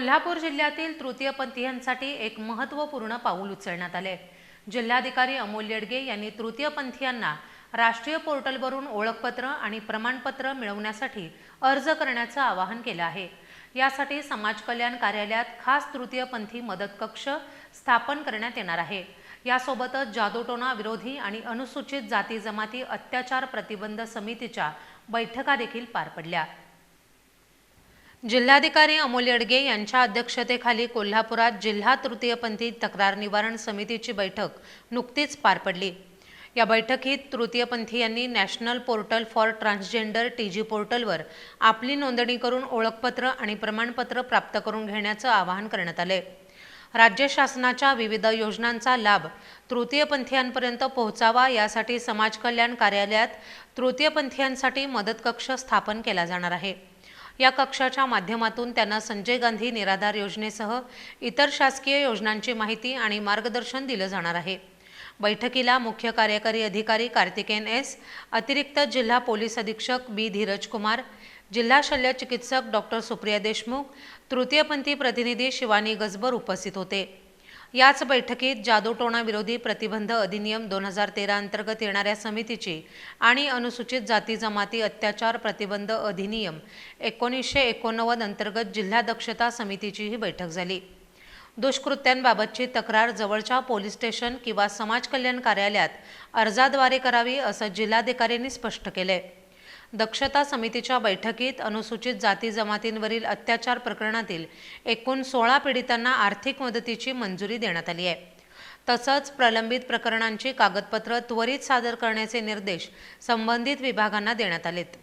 कोल्हापूर जिल्ह्यातील तृतीयपंथीयांसाठी एक महत्त्वपूर्ण पाऊल उचलण्यात आले. जिल्हाधिकारी अमोल येडगे यांनी तृतीयपंथीयांना राष्ट्रीय पोर्टलवरून ओळखपत्र आणि प्रमाणपत्र मिळवण्यासाठी अर्ज करण्याचं आवाहन केलं आहे. यासाठी समाज कल्याण कार्यालयात खास तृतीयपंथी मदत कक्ष स्थापन करण्यात येणार आहे. यासोबतच जादूटोना विरोधी आणि अनुसूचित जाती जमाती अत्याचार प्रतिबंध समितीच्या बैठका देखील पार पडल्या. जिल्हाधिकारी अमोल येडगे यांच्या अध्यक्षतेखाली कोल्हापुरात जिल्हा तृतीयपंथी तक्रार निवारण समितीची बैठक नुकतीच पार पडली. या बैठकीत तृतीयपंथीयांनी national portal for transgender T G पोर्टलवर आपली नोंदणी करून ओळखपत्र आणि प्रमाणपत्र प्राप्त करून घेण्याचं आवाहन करण्यात आले. राज्य शासनाच्या विविध योजनांचा लाभ तृतीयपंथीयांपर्यंत पोहोचावा यासाठी समाज कल्याण कार्यालयात तृतीयपंथीयांसाठी मदत कक्ष स्थापन केला जाणार आहे. या कक्षाच्या माध्यमातून त्यांना संजय गांधी निराधार योजनेसह इतर शासकीय योजनांची माहिती आणि मार्गदर्शन दिलं जाणार आहे. बैठकीला मुख्य कार्यकारी अधिकारी कार्तिकेन एस अतिरिक्त जिल्हा पोलीस अधीक्षक बी धीरज कुमार जिल्हा शल्य चिकित्सक डॉक्टर सुप्रिया देशमुख तृतीयपंथी प्रतिनिधी शिवानी गजबर उपस्थित होते. याच बैठकीत जादूटोणाविरोधी प्रतिबंध अधिनियम दोन हजार तेरा अंतर्गत येणाऱ्या समितीची आणि अनुसूचित जाती जमाती अत्याचार प्रतिबंध अधिनियम एकोणीसशे एकोणनव्वद अंतर्गत जिल्हा दक्षता समितीचीही बैठक झाली. दुष्कृत्यांबाबतची तक्रार जवळच्या पोलीस स्टेशन किंवा समाज कल्याण कार्यालयात अर्जाद्वारे करावी असं जिल्हाधिकाऱ्यांनी स्पष्ट केले दक्षता समितीच्या बैठकीत अनुसूचित जाती जमातींवरील अत्याचार प्रकरणातील एकूण सोळा पीडितांना आर्थिक मदतीची मंजुरी देण्यात आली आहे. तसंच प्रलंबित प्रकरणांची कागदपत्र त्वरित सादर करण्याचे निर्देश संबंधित विभागांना देण्यात आलेत.